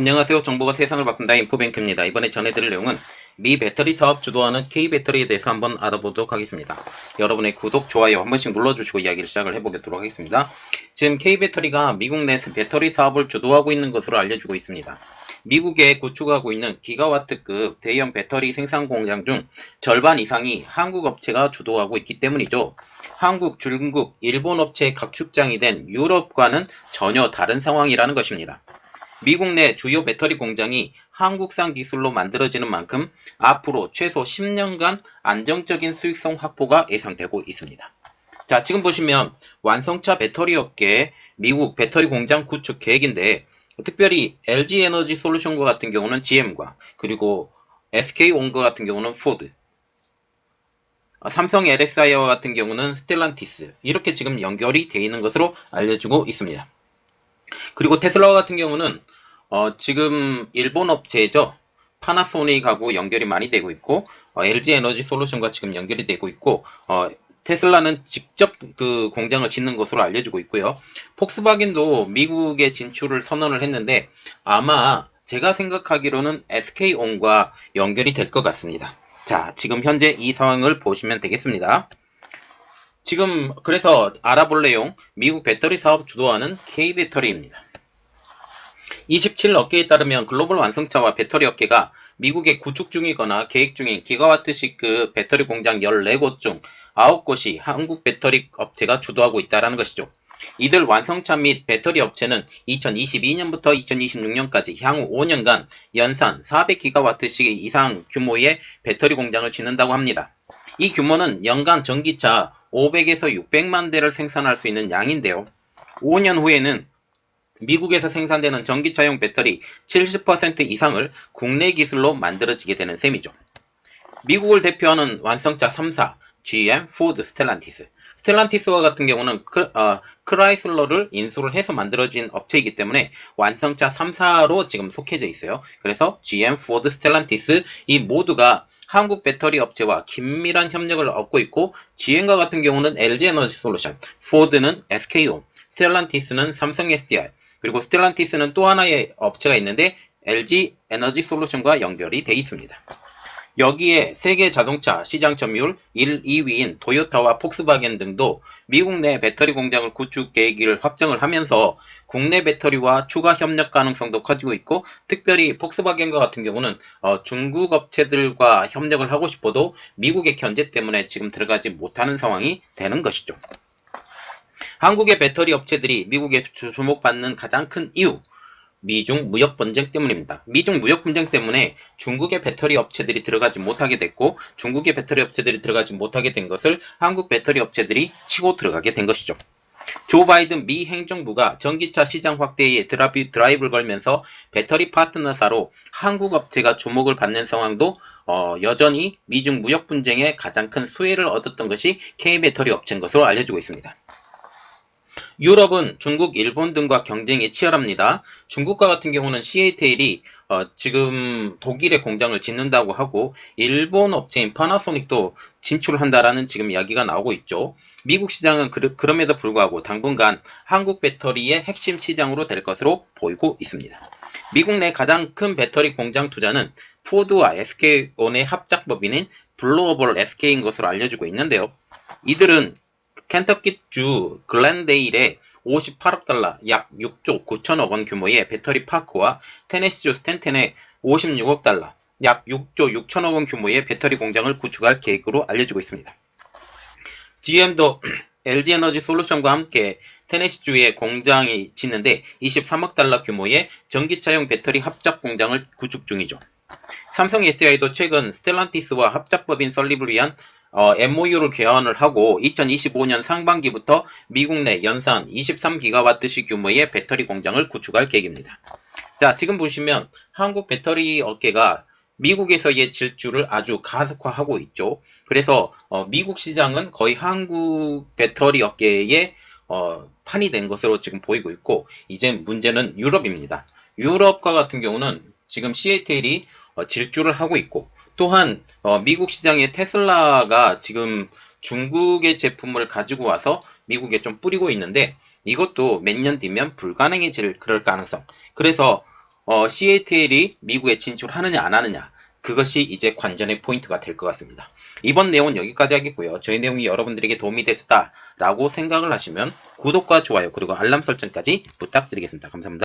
안녕하세요. 정보가 세상을 바꾼다 인포뱅크입니다. 이번에 전해드릴 내용은 미 배터리 사업 주도하는 K배터리에 대해서 한번 알아보도록 하겠습니다. 여러분의 구독, 좋아요 한 번씩 눌러주시고 이야기를 시작을 해보도록 하겠습니다. 지금 K배터리가 미국 내에서 배터리 사업을 주도하고 있는 것으로 알려지고 있습니다. 미국에 구축하고 있는 기가와트급 대형 배터리 생산 공장 중 절반 이상이 한국 업체가 주도하고 있기 때문이죠. 한국, 중국, 일본 업체의 각축장이 된 유럽과는 전혀 다른 상황이라는 것입니다. 미국 내 주요 배터리 공장이 한국산 기술로 만들어지는 만큼 앞으로 최소 10년간 안정적인 수익성 확보가 예상되고 있습니다. 자, 지금 보시면 완성차 배터리 업계의 미국 배터리 공장 구축 계획인데 특별히 LG 에너지 솔루션과 같은 경우는 GM과 그리고 SK 온과 같은 경우는 포드 삼성 LSI와 같은 경우는 스텔란티스 이렇게 지금 연결이 되어 있는 것으로 알려지고 있습니다. 그리고 테슬라 같은 경우는 어, 지금 일본 업체죠. 파나소닉하고 연결이 많이 되고 있고 어, LG 에너지 솔루션과 지금 연결이 되고 있고 어, 테슬라는 직접 그 공장을 짓는 것으로 알려지고 있고요. 폭스바겐도 미국에 진출을 선언을 했는데 아마 제가 생각하기로는 SK온과 연결이 될 것 같습니다. 자, 지금 현재 이 상황을 보시면 되겠습니다. 지금 그래서 알아볼 내용 미국 배터리 사업 주도하는 K배터리입니다. 27 업계에 따르면 글로벌 완성차와 배터리 업계가 미국에 구축 중이거나 계획 중인 기가와트시급 배터리 공장 14곳 중 9곳이 한국 배터리 업체가 주도하고 있다는 것이죠. 이들 완성차 및 배터리 업체는 2022년부터 2026년까지 향후 5년간 연산 400기가와트씩 이상 규모의 배터리 공장을 짓는다고 합니다. 이 규모는 연간 전기차 500에서 600만 대를 생산할 수 있는 양인데요. 5년 후에는 미국에서 생산되는 전기차용 배터리 70% 이상을 국내 기술로 만들어지게 되는 셈이죠. 미국을 대표하는 완성차 3사, GM, 포드, 스텔란티스. 스텔란티스와 같은 경우는 크, 어, 크라이슬러를 인수를 해서 만들어진 업체이기 때문에 완성차 3사로 지금 속해져 있어요. 그래서 GM, 포드, 스텔란티스 이 모두가 한국 배터리 업체와 긴밀한 협력을 얻고 있고 GM과 같은 경우는 LG 에너지 솔루션, 포드는 SK온, 스텔란티스는 삼성 SDI, 그리고 스텔란티스는 또 하나의 업체가 있는데 LG 에너지 솔루션과 연결이 돼 있습니다. 여기에 세계 자동차 시장 점유율 1, 2위인 도요타와 폭스바겐 등도 미국 내 배터리 공장을 구축 계획을 확정을 하면서 국내 배터리와 추가 협력 가능성도 커지고 있고 특별히 폭스바겐과 같은 경우는 어, 중국 업체들과 협력을 하고 싶어도 미국의 견제 때문에 지금 들어가지 못하는 상황이 되는 것이죠. 한국의 배터리 업체들이 미국에 주목받는 가장 큰 이유 미중 무역 분쟁 때문입니다. 미중 무역 분쟁 때문에 중국의 배터리 업체들이 들어가지 못하게 됐고 중국의 배터리 업체들이 들어가지 못하게 된 것을 한국 배터리 업체들이 치고 들어가게 된 것이죠. 조 바이든 미 행정부가 전기차 시장 확대에 드라이브, 드라이브를 걸면서 배터리 파트너사로 한국 업체가 주목을 받는 상황도 어, 여전히 미중 무역 분쟁에 가장 큰 수혜를 얻었던 것이 K배터리 업체인 것으로 알려지고 있습니다. 유럽은 중국, 일본 등과 경쟁이 치열합니다. 중국과 같은 경우는 CATL이 어, 지금 독일에 공장을 짓는다고 하고 일본 업체인 파나소닉도 진출한다라는 지금 이야기가 나오고 있죠. 미국 시장은 그, 그럼에도 불구하고 당분간 한국 배터리의 핵심 시장으로 될 것으로 보이고 있습니다. 미국 내 가장 큰 배터리 공장 투자는 포드와 SK온의 합작법인인 블루오벌 SK인 것으로 알려지고 있는데요. 이들은 켄터키주 글렌데일에 58억 달러, 약 6조 9천억 원 규모의 배터리 파크와 테네시주 스탠텐에 56억 달러, 약 6조 6천억 원 규모의 배터리 공장을 구축할 계획으로 알려지고 있습니다. GM도 LG 에너지 솔루션과 함께 테네시주에 공장이 짓는데 23억 달러 규모의 전기차용 배터리 합작 공장을 구축 중이죠. 삼성 SDI도 최근 스텔란티스와 합작법인 설립을 위한 어, MOU를 개헌을 하고 2025년 상반기부터 미국 내 연산 23기가와트시 규모의 배터리 공장을 구축할 계획입니다. 자, 지금 보시면 한국 배터리 업계가 미국에서의 질주를 아주 가속화하고 있죠. 그래서 어, 미국 시장은 거의 한국 배터리 업계의 어, 판이 된 것으로 지금 보이고 있고 이제 문제는 유럽입니다. 유럽과 같은 경우는 지금 CATL이 어, 질주를 하고 있고 또한 어, 미국 시장의 테슬라가 지금 중국의 제품을 가지고 와서 미국에 좀 뿌리고 있는데 이것도 몇 년 뒤면 불가능해질 그럴 가능성. 그래서 어, CATL이 미국에 진출하느냐 안 하느냐 그것이 이제 관전의 포인트가 될 것 같습니다. 이번 내용은 여기까지 하겠고요. 저희 내용이 여러분들에게 도움이 됐다라고 생각을 하시면 구독과 좋아요 그리고 알람 설정까지 부탁드리겠습니다. 감사합니다.